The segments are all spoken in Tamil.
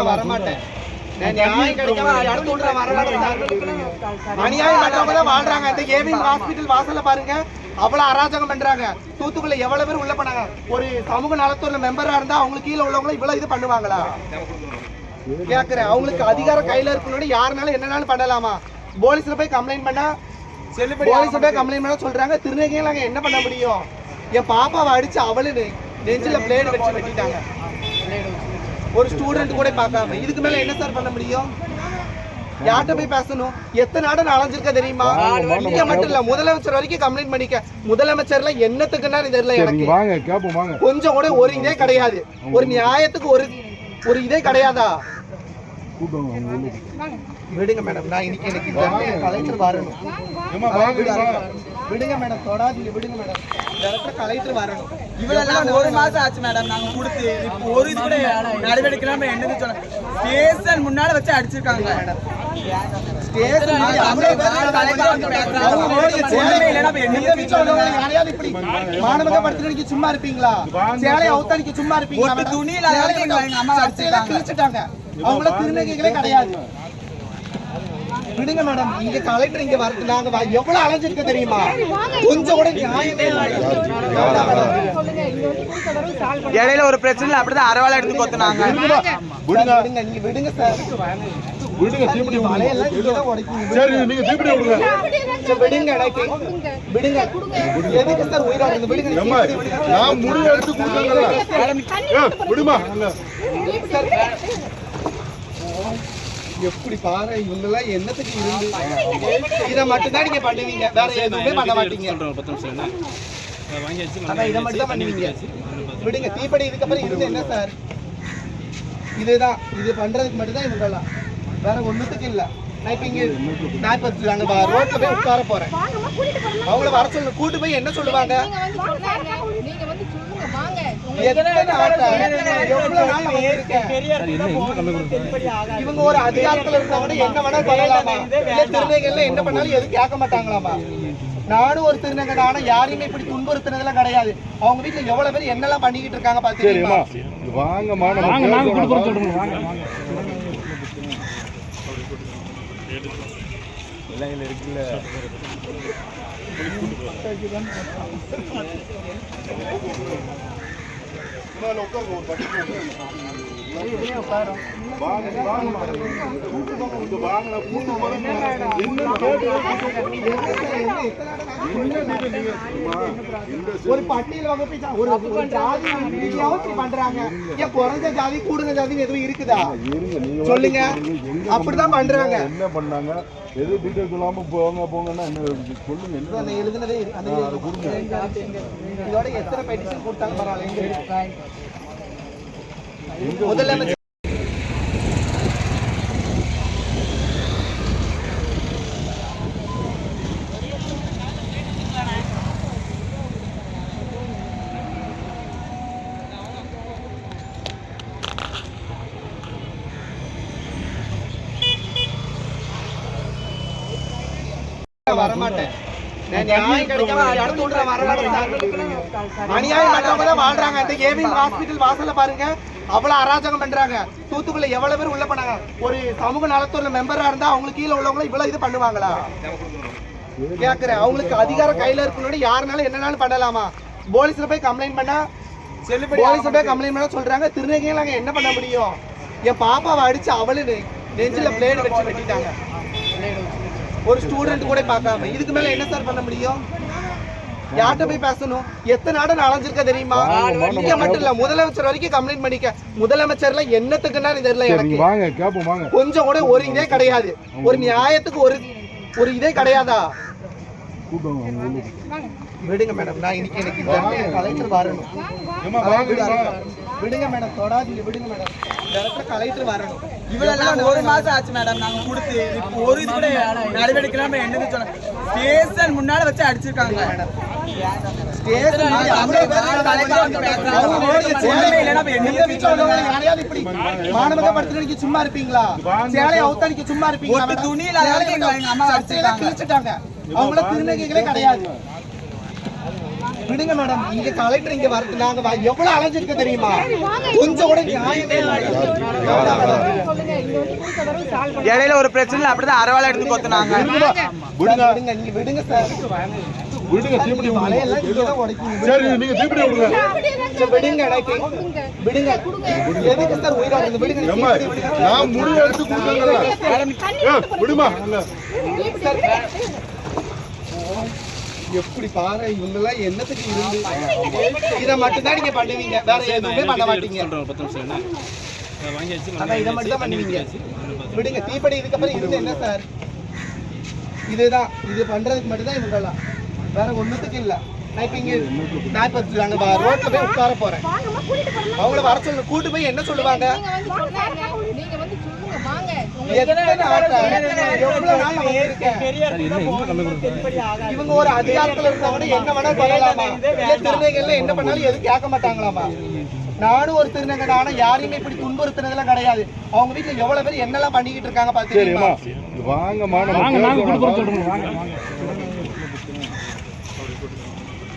விட்ற வரமாட்டேன். அநியாயம் பண்றவங்க தான் வாழ்றாங்க. இந்த ஏவிஎம் ஹாஸ்பிட்டல் வாசல்ல பாருங்க. அவ்வளவு அராஜகம் பண்றாங்க. தூத்துக்குள்ள எவ்வளவு பேர் உள்ள பண்ணாங்க ஒரு சமூக நலத்துறை மெம்பரா இருந்தா அவங்களுக்கு கீழே உள்ளவங்க இவ்வளவு இது பண்ணுவாங்களா? கேக்குறேன். அவங்களுக்கு அதிகாரம் கையில இருக்கணும்னு யாருனாலும் என்னனாலும் பண்ணலாமா? போலீஸ்ல போய் கம்ப்ளைண்ட் பண்ணா போலீஸ்ல போய் கம்ப்ளைண்ட் பண்ண சொல்றாங்க. திருநங்கைகள் நாங்க என்ன பண்ண முடியும்? என் பாப்பாவை அடிச்சு அவளு நெஞ்சில பிளேடு வச்சு வெட்டிட்டாங்க. ஒரு ஸ்டூடெண்ட் கூட பார்க்காம. இதுக்கு மேல என்ன சார் பண்ண முடியும்? யார்கிட்ட போய் பேசணும்? எத்தனை நாடு நான் அலைஞ்சிருக்க தெரியுமா? இங்க மட்டும் இல்ல முதலமைச்சர் வரைக்கும் கம்ப்ளைண்ட் பண்ணிக்க. முதலமைச்சர்ல என்னத்துக்குன்னா தெரியல எனக்கு. நீங்க கொஞ்சம் கூட ஒரு இதே கிடையாது. ஒரு நியாயத்துக்கு ஒரு ஒரு இதே கிடையாதா? கூட்டம் வாங்க. உள்ளுக்கு. விடுங்க மேடம் நான் இன்னைக்கு எனக்கு கலெக்டர் வரணும். விடுங்க. மேடம். தொடாதீங்க விடுங்க மேடம். இந்த இடத்துல கலெக்டர் வரணும். இவ்வளவு ஒரு மாசம் ஆச்சு மேடம் நாங்க கொடுத்து. இப்போ ஒரு இது கூட நடவடிக்கை என்னது சொல்ல ஸ்டேஷன் முன்னால வச்சு அடிச்சிருக்காங்க. இப்படி மாணவகப்படுத்துறதுக்கு சும்மா இருப்பீங்களா? சேலையை அவுத்தானிக்கு சும்மா இருப்பீங்களா ஒட்டு மேடம்? அவங்கள திருநங்கைகளே கிடையாது. விடுங்க மேடம் இங்க கலெக்டர் இங்க வரது நாங்க எவ்வளவு அலைஞ்சிருக்க தெரியுமா? கொஞ்சம் கூட நியாயமே. இடையில ஒரு பிரச்சனை அப்படிதான் அரவாலை எடுத்து கொத்துனாங்க. சார், விடுங்க நீங்க விடுங்க சார் விடுங்க தீப்பிடி விடுங்க. வலையெல்லாம் இங்க தான் உடைக்கீங்க. சரி நீங்க தீப்பிடி விடுங்க. சார், விடுங்க எனக்கு. விடுங்க. எதுக்கு சார் விடுங்க விடுங்க. நான் முடிவு எடுத்து கொடுத்தேங்கல்ல ஏ, விடுமா. எப்படி பாரு இவங்க எல்லாம் என்னத்துக்கு இருந்து? இதை மட்டும் தான் நீங்க பண்ணுவீங்க. வேற எதுவுமே பண்ண மாட்டீங்க. அதான் இதை மட்டும் தான் பண்ணுவீங்க. விடுங்க தீப்படி இதுக்கப்புறம் இருந்து என்ன சார்? இதுதான். இது பண்றதுக்கு மட்டும் தான் இவங்கெல்லாம். வேற ஒண்ணுத்துக்கு இல்ல. நான் இப்ப இங்க நான் இப்ப அங்க வ- ரோட்ல போய் உட்கார போறேன். அவங்கள வர சொல்லணும் கூட்டு போய் என்ன சொல்லுவாங்க? இவங்க ஒரு அதிகாரத்துல இருக்கவங்க என்ன வேணாலும் பண்ணலாமா? திருநங்கைகள்ல என்ன பண்ணாலும் எதுவும் கேட்க மாட்டாங்களாமா? நானும் ஒரு திருநங்கை நானும் யாரையுமே இப்படி துன்புறுத்துனதெல்லாம் கிடையாது. அவங்க வீட்டுல எவ்வளவு பேர் என்னெல்லாம் பண்ணிக்கிட்டு இருக்காங்க பாத்தீங்களா வாங்கம்மா நம்ம ஒரு பட்டியல் வகுப்பு ஒரு ஒரு ஜாதி பண்றாங்க. ஏன் குறைஞ்ச ஜாதி கூடுங்க ஜாதி எதுவும் இருக்குதா? சொல்லுங்க. அப்படிதான் பண்றாங்க. என்ன பண்ணாங்க? எது டீட்டெயில் சொல்லாம போங்க போங்கன்னா என்ன சொல்லுங்க என்ன எழுதுனதே இதோட எத்தனை பெட்டிஷன் கொடுத்தாங்க பரவாயில்ல. முதலமைச்சர் வரமாட்டேன். நியாயம் கிடைக்காம அடுத்து விட்ற அநியாயம் தான் வாழ்றாங்க. இந்த ஏவிஎம் ஹாஸ்பிட்டல் வாசல்ல பாருங்க. அவ்வளவு அராஜகம் பண்றாங்க. தூத்துக்குள்ள எவ்வளவு பேர் உள்ள பண்ணாங்க ஒரு சமூக நலத்துறை மெம்பரா இருந்தா அவங்களுக்கு கீழே உள்ளவங்க இவ்வளவு இது பண்ணுவாங்களா? கேக்குறேன். அவங்களுக்கு அதிகாரம் கையில இருக்கணும்னு யாருனாலும் என்னனாலும் பண்ணலாமா? போலீஸ்ல போய் கம்ப்ளைண்ட் பண்ணா போலீஸ்ல போய் கம்ப்ளைண்ட் பண்ண சொல்றாங்க. திருநங்கைகள் நாங்க என்ன பண்ண முடியும்? என் பாப்பாவை அடிச்சு அவளு நெஞ்சில பிளேடு வச்சு வெட்டிட்டாங்க. ஒரு ஸ்டூடெண்ட் கூட பார்க்காம இதுக்கு மேல என்ன சார் பண்ண முடியும்? யார்கிட்ட போய் பேசணும்? எத்தனை நாடு நான் அலைஞ்சிருக்க தெரியுமா? இங்க மட்டும் இல்ல முதலமைச்சர் வரைக்கும் கம்ப்ளைண்ட் பண்ணிக்க. முதலமைச்சர்ல என்னத்துக்குன்னா தெரியல எனக்கு. நீங்க வாங்க கேப்போம் வாங்க. கொஞ்சம் கூட ஒரு இதே கிடையாது. ஒரு நியாயத்துக்கு ஒரு ஒரு இதே கிடையாதா. விடுங்க மேடம் நான் இன்னைக்கு எனக்கு கலெக்டர் வரணும். விடுங்க. மேடம் தொடாதீங்க விடுங்க மேடம் கலெக்டர் வரணும். இவ்வளவு ஒரு மாசம் ஆச்சு மேடம் நாங்க கொடுத்து. இப்போ ஒரு இது கூட நடவடிக்கை இல்லாம என்னது சொல்ல ஸ்டேஷன் முன்னால வச்சு அடிச்சிருக்காங்க. ஸ்டேஷன் மாணவகப்படுத்துறதுக்கு சும்மா இருப்பீங்களா சேலையை அவுத்தானிக்கு சும்மா இருப்பீங்களா ஒட்டு மேடம்? துணி இல்லாத சேலையை எங்க- எங்க அம்மா சட்டையெல்லாம் அடிச்சிருக்காங்க. கிழிச்சிட்டாங்க அவங்கள திருநங்கைகளே கிடையாது விடுங்க மேடம் இங்க கலெக்டர் இங்க வரது நாங்க எவ்வளவு அலைஞ்சிருக்க தெரியுமா கொஞ்சம் கூட நியாயமே இடையில ஒரு பிரச்சனை அப்படிதான் அரவாலை எடுத்து கொத்துனாங்க சார், விடுங்க நீங்க விடுங்க சார் விடுங்க தீப்பெட்டி விடுங்க. சரி நீங்க தீப்பெட்டி விடுங்க. விடுங்க. விடுங்க. எதுக்கு சார் விடுங்க விடுங்க. நான் முடிவு எடுத்து விடுமா? எப்படி பாரு இவங்க எல்லாம் என்னத்துக்கு இருந்து? இத மட்டும் தான் நீங்க பண்ணுவீங்க. வேற எதுவுமே பண்ண மாட்டீங்க. ஆனா இதை மட்டும் தான் பண்ணுவீங்க. விடுங்க தீப்படி இதுக்கப்புறம் இருந்து என்ன சார்? இதுதான் இது பண்றதுக்கு மட்டும் தான் இவங்கெல்லாம். வேற ஒண்ணுத்துக்கு இல்ல. நான் இப்ப இங்க நான் இப்ப நாங்க வ- ரோட்ல போய் உட்கார போறேன். வாங்கம்மா கூட்டிட்டு போறோம் அவங்கள வர சொல்லு கூட்டு போய் என்ன சொல்லுவாங்க? இவங்க ஒரு அதிகாரத்துல இருந்தவங்க என்ன வேணா பண்ணலாமா? திருநங்கைகள்ல என்ன பண்ணாலும் எதுவும் கேட்க மாட்டாங்களாமா? நானும் ஒரு திருநங்கை நானும் யாரையுமே இப்படி துன்புறுத்துனதெல்லாம் கிடையாது. அவங்க வீட்டுல எவ்வளவு பேர் என்னெல்லாம் பண்ணிக்கிட்டு இருக்காங்க பாத்தீங்களா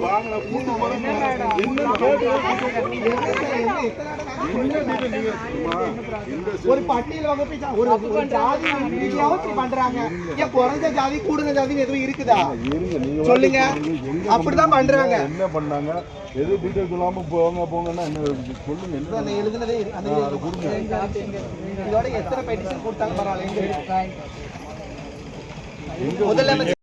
ஒரு கூட்டு என்ன பட்டியல் வகுப்பு ஒரு ஜாதி பண்றாங்க ஏன் குறைஞ்ச ஜாதி கூடுன ஜாதி எதுவும் இருக்குதா சொல்லுங்க. அப்படிதான் பண்றாங்க. என்ன பண்ணாங்க எது டீட்டெயில் சொல்லாம போங்க போங்கன்னா என்ன சொல்லுங்க என்ன அந்த எழுதுனதே அந்த கொடுங்க. இதோட எத்தனை பெட்டிஷன் கொடுத்தாங்க பரவாயில்ல முதல்ல